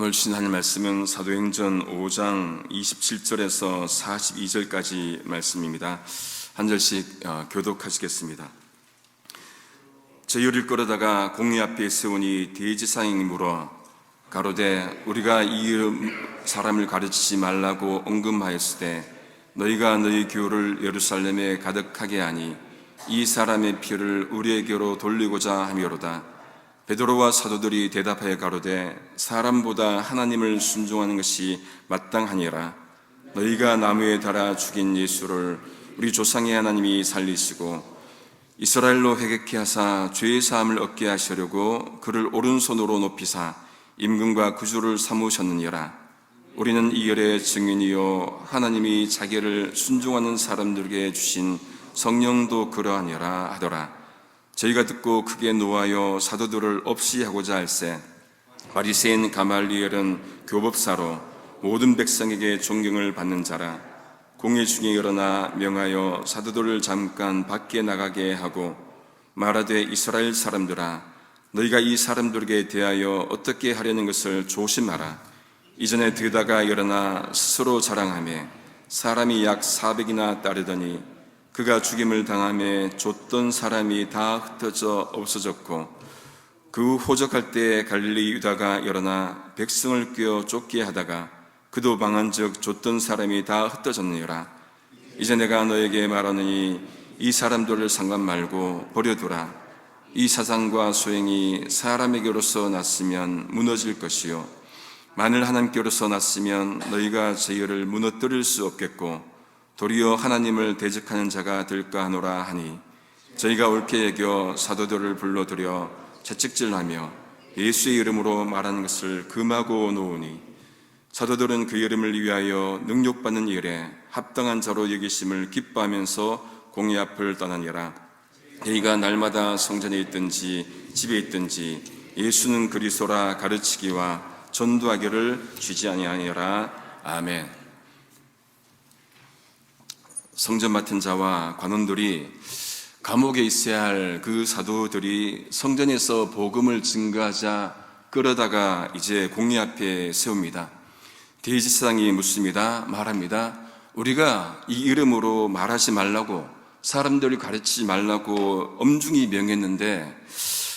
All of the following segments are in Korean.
오늘 주신 하나님 말씀은 사도행전 5장 27절에서 42절까지 말씀입니다. 한 절씩 어, 교독하시겠습니다. 저희를 끌어다가 공의 앞에 세우니 대지상이 물어 가로되 우리가 이 사람을 가르치지 말라고 언금하였을 때 너희가 너희 교를 예루살렘에 가득하게 하니 이 사람의 피를 우리에게로 돌리고자 함이로다. 베드로와 사도들이 대답하여 가로되 사람보다 하나님을 순종하는 것이 마땅하니라. 너희가 나무에 달아 죽인 예수를 우리 조상의 하나님이 살리시고 이스라엘로 회개케 하사 죄의 사함을 얻게 하시려고 그를 오른손으로 높이사 임금과 구주를 삼으셨느니라. 우리는 이 열의 증인이요 하나님이 자기를 순종하는 사람들에게 주신 성령도 그러하니라 하더라 저희가 듣고 크게 노하여 사도들을 없이 하고자 할세 바리새인 가말리엘은 교법사로 모든 백성에게 존경을 받는 자라 공회 중에 일어나 명하여 사도들을 잠깐 밖에 나가게 하고 말하되 이스라엘 사람들아 너희가 이 사람들에게 대하여 어떻게 하려는 것을 조심하라. 이전에 드다가 일어나 스스로 자랑하며 사람이 약 400이나 따르더니 그가 죽임을 당함에 줬던 사람이 다 흩어져 없어졌고 그 호적할 때 갈릴리 유다가 일어나 백성을 꿰어 쫓게 하다가 그도 방한즉 줬던 사람이 다 흩어졌느니라. 이제 내가 너에게 말하느니 이 사람들을 상관 말고 버려두라. 이 사상과 소행이 사람에게로서 났으면 무너질 것이요. 만일 하나님께로서 났으면 너희가 저희를 무너뜨릴 수 없겠고 도리어 하나님을 대적하는 자가 될까 하노라 하니 저희가 옳게 여겨 사도들을 불러들여 채찍질하며 예수의 이름으로 말하는 것을 금하고 놓으니 사도들은 그 이름을 위하여 능욕받는 일에 합당한 자로 여기심을 기뻐하면서 공의 앞을 떠나니라 저희가 날마다 성전에 있든지 집에 있든지 예수는 그리스도라 가르치기와 전도하기를 주지 아니하니라 아멘. 성전 맡은 자와 관원들이 감옥에 있어야 할 그 사도들이 성전에서 복음을 증거하자 끌어다가 이제 공의 앞에 세웁니다. 대지상이 묻습니다. 말합니다. 우리가 이 이름으로 말하지 말라고 사람들을 가르치지 말라고 엄중히 명했는데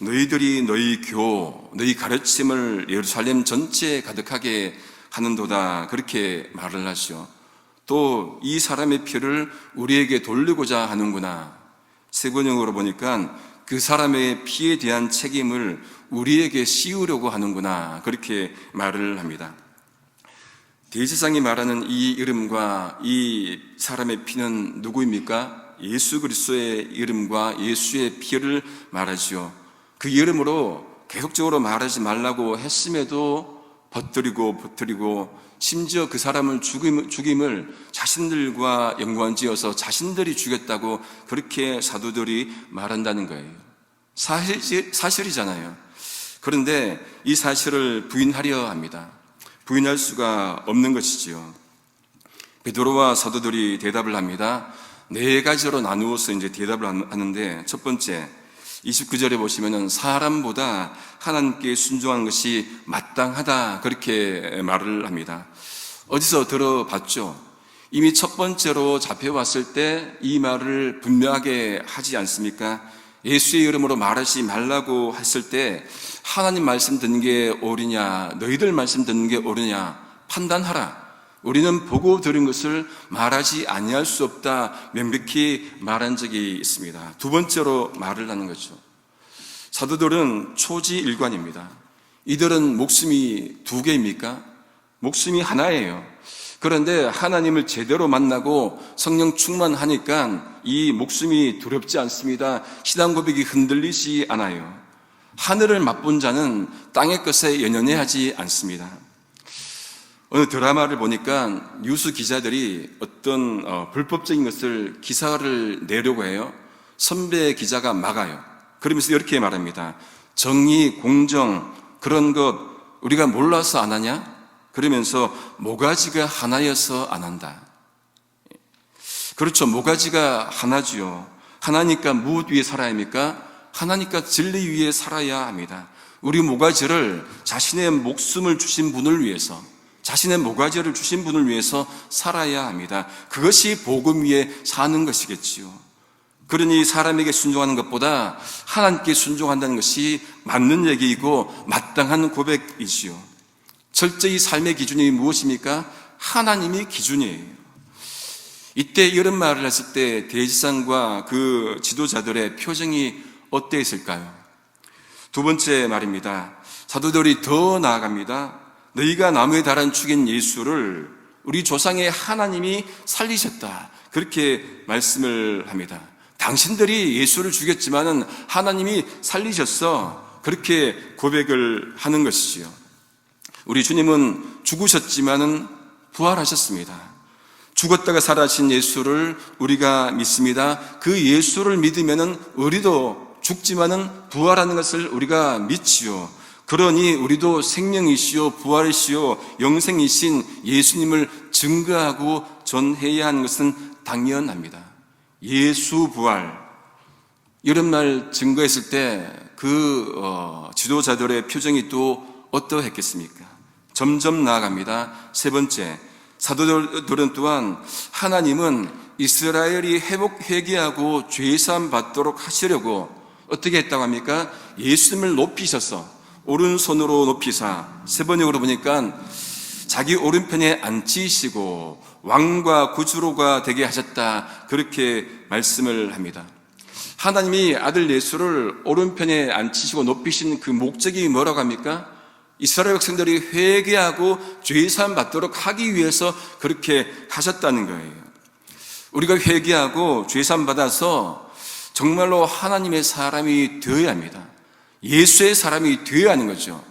너희들이 너희 교, 너희 가르침을 예루살렘 전체에 가득하게 하는도다 그렇게 말을 하시오. 또 이 사람의 피를 우리에게 돌리고자 하는구나. 세번역으로 보니까 그 사람의 피에 대한 책임을 우리에게 씌우려고 하는구나. 그렇게 말을 합니다. 대지상이 말하는 이 이름과 이 사람의 피는 누구입니까? 예수 그리스도의 이름과 예수의 피를 말하지요. 그 이름으로 계속적으로 말하지 말라고 했음에도 버뜨리고 버뜨리고 심지어 그 사람을 죽임, 죽임을 자신들과 연관지어서 자신들이 죽였다고 그렇게 사도들이 말한다는 거예요. 사실, 사실이잖아요. 그런데 이 사실을 부인하려 합니다. 부인할 수가 없는 것이지요. 베드로와 사도들이 대답을 합니다. 네 가지로 나누어서 이제 대답을 하는데 첫 번째 29절에 보시면은 사람보다 하나님께 순종하는 것이 마땅하다 그렇게 말을 합니다. 어디서 들어봤죠? 이미 첫 번째로 잡혀왔을 때 이 말을 분명하게 하지 않습니까? 예수의 이름으로 말하지 말라고 했을 때 하나님 말씀 듣는 게 옳으냐, 너희들 말씀 듣는 게 옳으냐 판단하라. 우리는 보고 들은 것을 말하지 아니할 수 없다 명백히 말한 적이 있습니다. 두 번째로 말을 하는 거죠. 사도들은 초지일관입니다. 이들은 목숨이 두 개입니까? 목숨이 하나예요. 그런데 하나님을 제대로 만나고 성령 충만하니까 이 목숨이 두렵지 않습니다. 신앙 고백이 흔들리지 않아요. 하늘을 맛본 자는 땅의 것에 연연해 하지 않습니다. 어느 드라마를 보니까 뉴스 기자들이 어떤 어, 불법적인 것을 기사를 내려고 해요. 선배 기자가 막아요. 그러면서 이렇게 말합니다. 정의, 공정, 그런 것 우리가 몰라서 안 하냐? 그러면서 모가지가 하나여서 안 한다. 그렇죠. 모가지가 하나지요. 하나니까 무엇 위에 살아야 합니까? 하나니까 진리 위에 살아야 합니다. 우리 모가지를 자신의 목숨을 주신 분을 위해서 자신의 모가지를 주신 분을 위해서 살아야 합니다. 그것이 복음 위에 사는 것이겠지요. 그러니 사람에게 순종하는 것보다 하나님께 순종한다는 것이 맞는 얘기이고 마땅한 고백이지요. 철저히 삶의 기준이 무엇입니까? 하나님이 기준이에요. 이때 이런 말을 했을 때 대지상과 그 지도자들의 표정이 어땠을까요? 두 번째 말입니다. 사도들이 더 나아갑니다. 너희가 나무에 달한 죽인 예수를 우리 조상의 하나님이 살리셨다. 그렇게 말씀을 합니다. 당신들이 예수를 죽였지만은 하나님이 살리셨어. 그렇게 고백을 하는 것이지요. 우리 주님은 죽으셨지만은 부활하셨습니다. 죽었다가 살아신 예수를 우리가 믿습니다. 그 예수를 믿으면은 우리도 죽지만은 부활하는 것을 우리가 믿지요. 그러니 우리도 생명이시요 부활이시요 영생이신 예수님을 증거하고 전해야 하는 것은 당연합니다. 예수 부활 이런 말 증거했을 때그 어, 지도자들의 표정이 또 어떠했겠습니까? 점점 나아갑니다. 세 번째 사도들은 또한 하나님은 이스라엘이 회복 회개하고 죄 사함 받도록 하시려고 어떻게 했다고 합니까? 예수님을 높이셔서 오른손으로 높이사 세 번역으로 보니까 자기 오른편에 앉히시고 왕과 구주로가 되게 하셨다 그렇게 말씀을 합니다. 하나님이 아들 예수를 오른편에 앉히시고 높이신 그 목적이 뭐라고 합니까? 이스라엘 백성들이 회개하고 죄사함 받도록 하기 위해서 그렇게 하셨다는 거예요. 우리가 회개하고 죄사함 받아서 정말로 하나님의 사람이 되어야 합니다. 예수의 사람이 되어야 하는 거죠.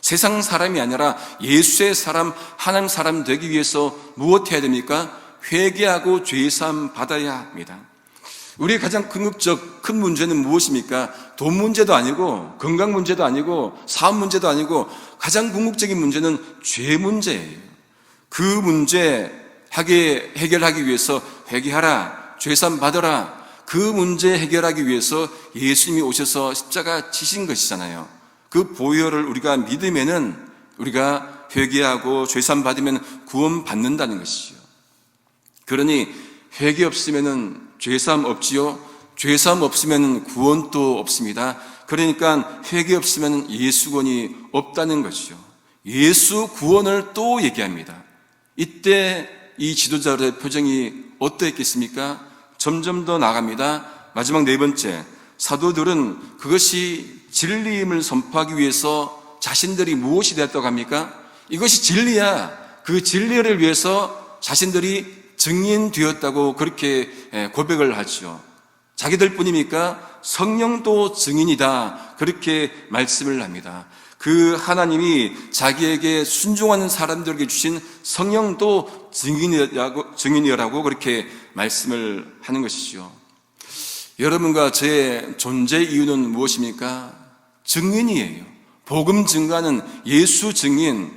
세상 사람이 아니라 예수의 사람, 하나님 사람 되기 위해서 무엇 해야 됩니까? 회개하고 죄사함 받아야 합니다. 우리의 가장 궁극적 큰 문제는 무엇입니까? 돈 문제도 아니고 건강 문제도 아니고 사업 문제도 아니고 가장 궁극적인 문제는 죄 문제예요. 그 문제 하게 해결하기 위해서 회개하라, 죄산 받아라. 그 문제 해결하기 위해서 예수님이 오셔서 십자가 지신 것이잖아요. 그 보혈을 우리가 믿으면은 우리가 회개하고 죄산 받으면 구원 받는다는 것이죠. 그러니 회개 없으면은 죄사함 없지요. 죄사함 없으면 구원도 없습니다. 그러니까 회개 없으면 예수권이 없다는 것이죠. 예수 구원을 또 얘기합니다. 이때 이 지도자들의 표정이 어떠했겠습니까? 점점 더 나갑니다. 마지막 네 번째, 사도들은 그것이 진리임을 선포하기 위해서 자신들이 무엇이 되었다고 합니까? 이것이 진리야. 그 진리를 위해서 자신들이 증인 되었다고 그렇게 고백을 하죠. 자기들 뿐입니까? 성령도 증인이다. 그렇게 말씀을 합니다. 그 하나님이 자기에게 순종하는 사람들에게 주신 성령도 증인이라고, 증인이라고 그렇게 말씀을 하는 것이죠. 여러분과 제 존재 이유는 무엇입니까? 증인이에요. 복음 증가는 예수 증인.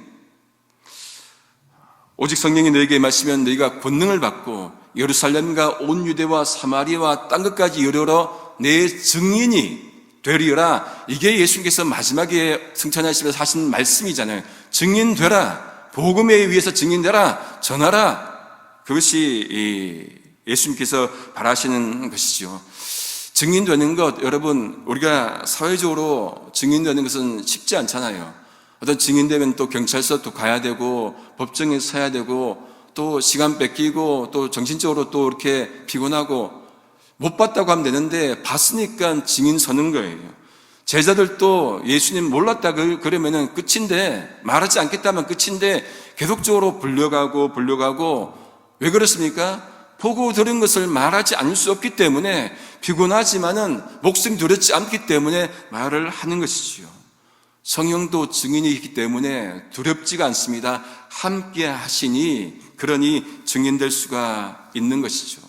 오직 성령이 너에게 마시면 너희가 권능을 받고 예루살렘과 온 유대와 사마리아와 땅 끝까지 이르러 내 증인이 되리라. 이게 예수님께서 마지막에 승천하시면서 하신 말씀이잖아요. 증인되라. 복음에 의해서 증인되라. 전하라. 그것이 예수님께서 바라시는 것이죠. 증인되는 것, 여러분, 우리가 사회적으로 증인되는 것은 쉽지 않잖아요. 어떤 증인되면 또 경찰서 또 가야 되고, 법정에 서야 되고, 또 시간 뺏기고, 또 정신적으로 또 이렇게 피곤하고, 못 봤다고 하면 되는데, 봤으니까 증인 서는 거예요. 제자들도 예수님 몰랐다 그, 그러면은 끝인데, 말하지 않겠다면 끝인데, 계속적으로 불려가고, 불려가고, 왜 그렇습니까? 보고 들은 것을 말하지 않을 수 없기 때문에 피곤하지만은 목숨 두렵지 않기 때문에 말을 하는 것이지요. 성령도 증인이 있기 때문에 두렵지가 않습니다. 함께 하시니 그러니 증인될 수가 있는 것이죠.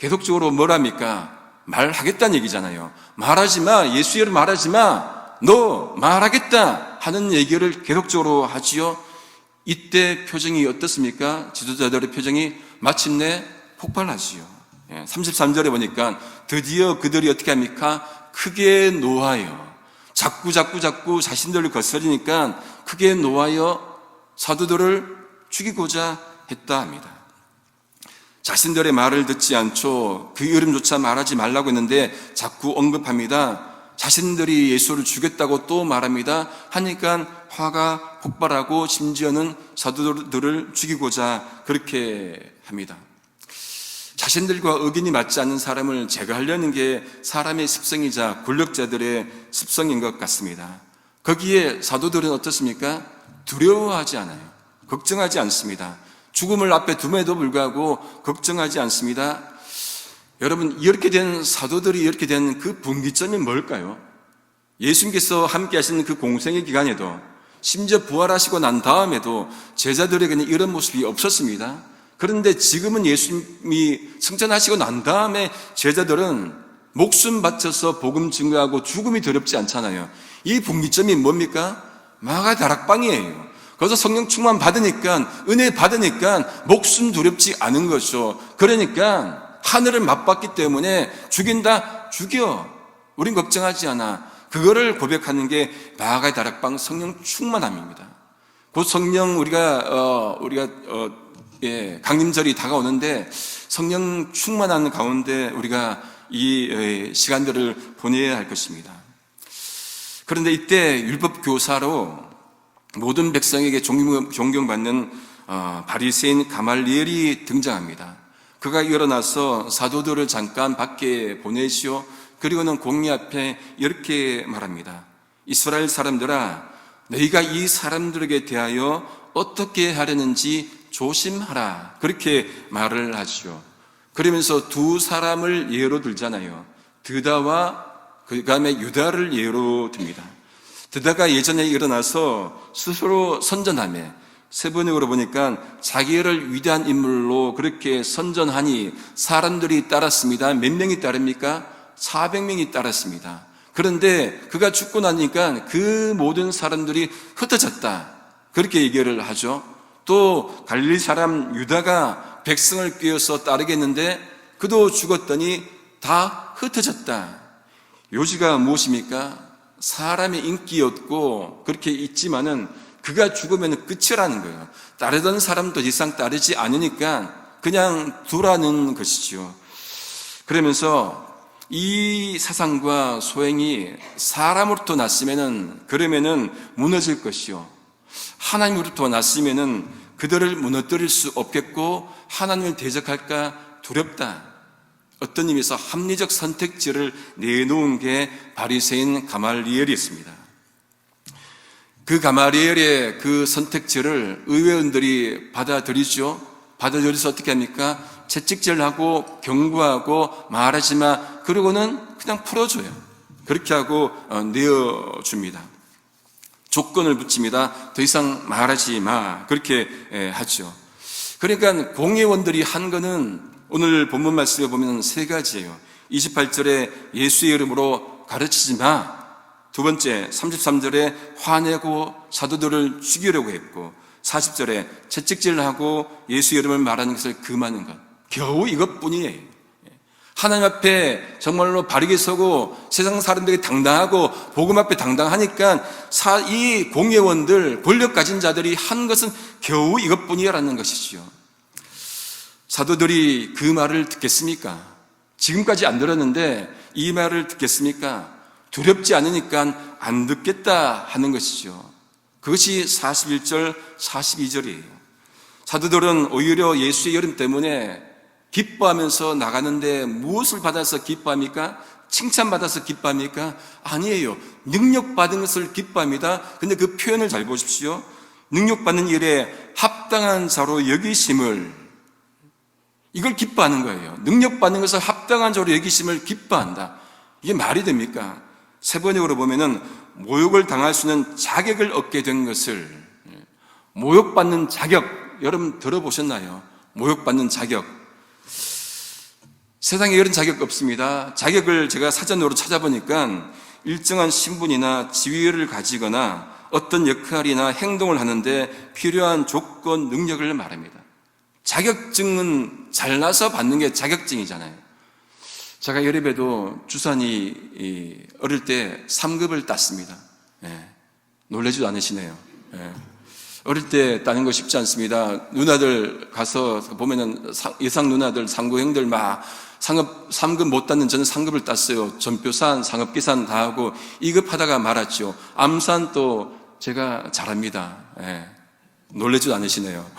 계속적으로 뭐랍니까? 말하겠다는 얘기잖아요. 말하지 마. 예수 이름 말하지 마. 너 말하겠다 하는 얘기를 계속적으로 하지요. 이때 표정이 어떻습니까? 지도자들의 표정이 마침내 폭발하지요. 33절에 보니까 드디어 그들이 어떻게 합니까? 크게 노하여 자꾸 자꾸 자꾸 자신들을 거스리니까 크게 노하여 사도들을 죽이고자 했다 합니다. 자신들의 말을 듣지 않죠. 그 이름조차 말하지 말라고 했는데 자꾸 언급합니다. 자신들이 예수를 죽였다고 또 말합니다. 하니까 화가 폭발하고 심지어는 사도들을 죽이고자 그렇게 합니다. 자신들과 의견이 맞지 않는 사람을 제거하려는 게 사람의 습성이자 권력자들의 습성인 것 같습니다. 거기에 사도들은 어떻습니까? 두려워하지 않아요. 걱정하지 않습니다. 죽음을 앞에 둠에도 불구하고 걱정하지 않습니다. 여러분, 이렇게 된 사도들이 이렇게 된 그 분기점이 뭘까요? 예수님께서 함께 하시는 그 공생의 기간에도 심지어 부활하시고 난 다음에도 제자들에게는 이런 모습이 없었습니다. 그런데 지금은 예수님이 승천하시고 난 다음에 제자들은 목숨 바쳐서 복음 증거하고 죽음이 두렵지 않잖아요. 이 분기점이 뭡니까? 마가 다락방이에요. 거기서 성령 충만 받으니까, 은혜 받으니까 목숨 두렵지 않은 거죠. 그러니까 하늘을 맛봤기 때문에 죽인다? 죽여. 우린 걱정하지 않아. 그거를 고백하는 게 마가의 다락방 성령 충만함입니다. 그 성령 우리가 어, 우리가 어, 예, 강림절이 다가오는데 성령 충만한 가운데 우리가 이 예, 시간들을 보내야 할 것입니다. 그런데 이때 율법 교사로 모든 백성에게 존경- 존경받는 어, 바리새인 가말리엘이 등장합니다. 그가 일어나서 사도들을 잠깐 밖에 보내시오. 그리고는 공의 앞에 이렇게 말합니다. 이스라엘 사람들아, 너희가 이 사람들에게 대하여 어떻게 하려는지 조심하라. 그렇게 말을 하시오. 그러면서 두 사람을 예로 들잖아요. 드다와 그 다음에 유다를 예로 듭니다. 드다가 예전에 일어나서 스스로 선전함에 세 번역으로 보니까 자기를 위대한 인물로 그렇게 선전하니 사람들이 따랐습니다. 몇 명이 따릅니까? 400명이 따랐습니다. 그런데 그가 죽고 나니까 그 모든 사람들이 흩어졌다. 그렇게 얘기를 하죠. 또 갈릴리 사람 유다가 백성을 끼어서 따르겠는데 그도 죽었더니 다 흩어졌다. 요지가 무엇입니까? 사람의 인기였고 그렇게 있지만은 그가 죽으면 끝이라는 거예요. 따르던 사람도 이상 따르지 않으니까 그냥 두라는 것이죠. 그러면서 이 사상과 소행이 사람으로부터 났으면은 그러면은 무너질 것이요. 하나님으로부터 났으면은 그들을 무너뜨릴 수 없겠고 하나님을 대적할까 두렵다. 어떤 의미에서 합리적 선택지를 내놓은 게 바리새인 가말리엘이었습니다. 그 가마리엘의 그 선택지를 의회원들이 받아들이죠. 받아들여서 어떻게 합니까? 채찍질하고 경고하고 말하지 마. 그러고는 그냥 풀어줘요. 그렇게 하고 어, 내어줍니다. 조건을 붙입니다. 더 이상 말하지 마. 그렇게 예, 하죠. 그러니까 공회원들이 한 거는 오늘 본문 말씀에 보면 세 가지예요. 28절에 예수의 이름으로 가르치지 마. 두 번째, 33절에 화내고 사도들을 죽이려고 했고, 40절에 채찍질을 하고 예수 이름을 말하는 것을 금하는 것. 겨우 이것뿐이에요. 하나님 앞에 정말로 바르게 서고 세상 사람들이 당당하고 복음 앞에 당당하니까 사- 이 공예원들, 권력 가진 자들이 한 것은 겨우 이것뿐이라는 것이지요. 사도들이 그 말을 듣겠습니까? 지금까지 안 들었는데 이 말을 듣겠습니까? 두렵지 않으니까 안 듣겠다 하는 것이죠. 그것이 41절, 42절이에요. 사도들은 오히려 예수의 이름 때문에 기뻐하면서 나가는데 무엇을 받아서 기뻐합니까? 칭찬받아서 기뻐합니까? 아니에요. 능력받은 것을 기뻐합니다. 근데 그 표현을 잘 보십시오. 능력받는 일에 합당한 자로 여기심을 이걸 기뻐하는 거예요. 능력받는 것을 합당한 자로 여기심을 기뻐한다. 이게 말이 됩니까? 세 번역으로 보면은 모욕을 당할 수 있는 자격을 얻게 된 것을 예, 모욕받는 자격 여러분 들어보셨나요? 모욕받는 자격 세상에 이런 자격 없습니다. 자격을 제가 사전으로 찾아보니까 일정한 신분이나 지위를 가지거나 어떤 역할이나 행동을 하는데 필요한 조건, 능력을 말합니다. 자격증은 잘나서 받는 게 자격증이잖아요. 제가 여름에도 주산이 이 어릴 때 3급을 땄습니다. 예. 놀라지도 않으시네요. 예. 어릴 때 따는 거 쉽지 않습니다. 누나들 가서 보면은 상- 예상 누나들, 상고형들 막 상급, 3급 못 땄는 저는 상급을 땄어요. 전표산, 상업계산 다 하고 2급 하다가 말았죠. 암산 또 제가 잘합니다. 예. 놀라지도 않으시네요.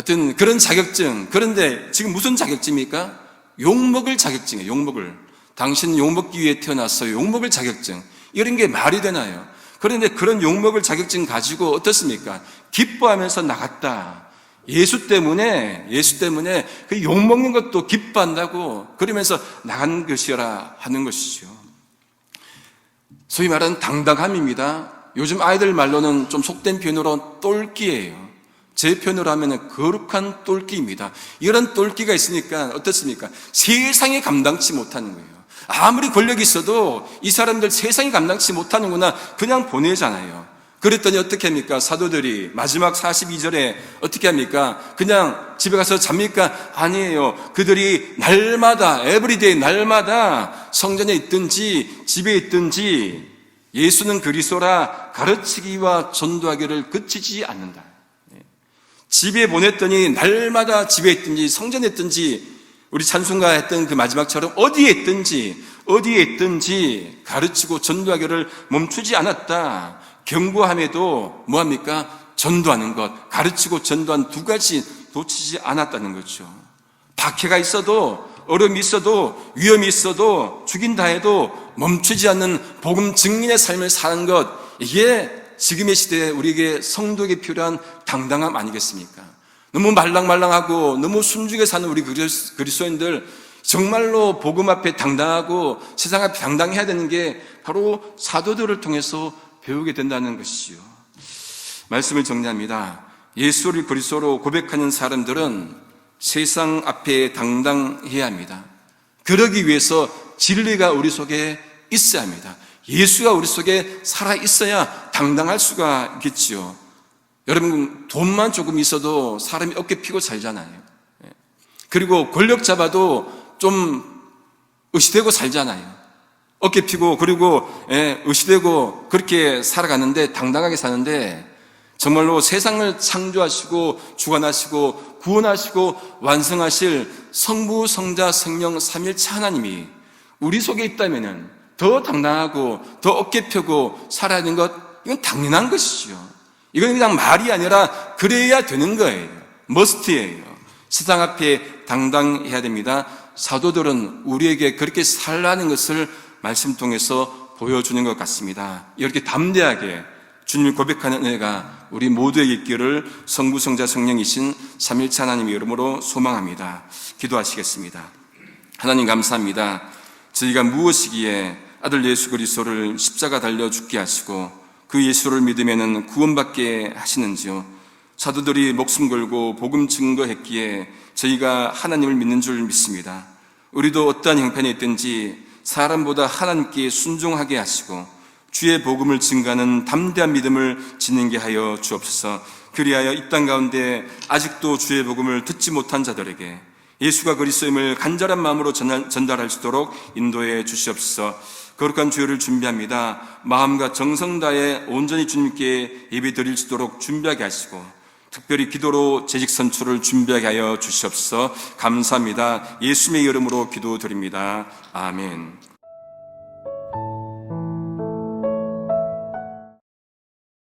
하여튼 그런 자격증. 그런데 지금 무슨 자격증입니까? 욕먹을 자격증이에요. 욕먹을. 당신 욕먹기 위해 태어났어요. 욕먹을 자격증. 이런 게 말이 되나요? 그런데 그런 욕먹을 자격증 가지고 어떻습니까? 기뻐하면서 나갔다. 예수 때문에, 예수 때문에 그 욕먹는 것도 기뻐한다고 그러면서 나간 것이라 하는 것이죠. 소위 말하는 당당함입니다. 요즘 아이들 말로는 좀 속된 표현으로 똘끼예요. 제 표현으로 하면 거룩한 똘끼입니다. 이런 똘끼가 있으니까 어떻습니까? 세상에 감당치 못하는 거예요. 아무리 권력이 있어도 이 사람들 세상에 감당치 못하는구나 그냥 보내잖아요. 그랬더니 어떻게 합니까? 사도들이 마지막 42절에 어떻게 합니까? 그냥 집에 가서 잡니까? 아니에요. 그들이 날마다, 에브리데이 날마다 성전에 있든지 집에 있든지 예수는 그리스도라 가르치기와 전도하기를 그치지 않는다. 집에 보냈더니 날마다 집에 있든지 성전에 있든지 우리 찬송가 했던 그 마지막처럼 어디에 있든지 어디에 있든지 가르치고 전도하기를 멈추지 않았다. 경고함에도 뭐합니까? 전도하는 것, 가르치고 전도한 두 가지 놓치지 않았다는 거죠. 박해가 있어도 어려움이 있어도 위험이 있어도 죽인다 해도 멈추지 않는 복음 증인의 삶을 사는 것 이게 지금의 시대에 우리에게 성도에게 필요한 당당함 아니겠습니까? 너무 말랑말랑하고 너무 순중에 사는 우리 그리스- 그리스도인들 정말로 복음 앞에 당당하고 세상 앞에 당당해야 되는 게 바로 사도들을 통해서 배우게 된다는 것이지요. 말씀을 정리합니다. 예수를 그리스도로 고백하는 사람들은 세상 앞에 당당해야 합니다. 그러기 위해서 진리가 우리 속에 있어야 합니다. 예수가 우리 속에 살아 있어야 당당할 수가 있겠지요. 여러분 돈만 조금 있어도 사람이 어깨 피고 살잖아요. 예. 그리고 권력 잡아도 좀 의시되고 살잖아요. 어깨 피고 그리고 예, 의시되고 그렇게 살아가는데 당당하게 사는데 정말로 세상을 창조하시고 주관하시고 구원하시고 완성하실 성부 성자 성령 삼일체 하나님이 우리 속에 있다면은 더 당당하고 더 어깨 펴고 살아야 하는 것 이건 당연한 것이죠. 이건 그냥 말이 아니라 그래야 되는 거예요. 머스트예요. 세상 앞에 당당해야 됩니다. 사도들은 우리에게 그렇게 살라는 것을 말씀 통해서 보여주는 것 같습니다. 이렇게 담대하게 주님을 고백하는 은혜가 우리 모두에게 있기를 성부, 성자, 성령이신 삼일차 하나님의 이름으로 소망합니다. 기도하시겠습니다. 하나님 감사합니다. 저희가 무엇이기에 아들 예수 그리스도를 십자가 달려 죽게 하시고 그 예수를 믿으면 구원받게 하시는지요. 사도들이 목숨 걸고 복음 증거했기에 저희가 하나님을 믿는 줄 믿습니다. 우리도 어떠한 형편에 있든지 사람보다 하나님께 순종하게 하시고 주의 복음을 증가하는 담대한 믿음을 짓는 게 하여 주옵소서. 그리하여 이 땅 가운데 아직도 주의 복음을 듣지 못한 자들에게 예수가 그리스도임을 간절한 마음으로 전달할 수 있도록 인도해 주시옵소서. 거룩한 주여를 준비합니다. 마음과 정성 다해 온전히 주님께 예배 드릴 수 있도록 준비하게 하시고 특별히 기도로 재직 선출을 준비하게 하여 주시옵소서. 감사합니다. 예수님의 이름으로 기도드립니다. 아멘.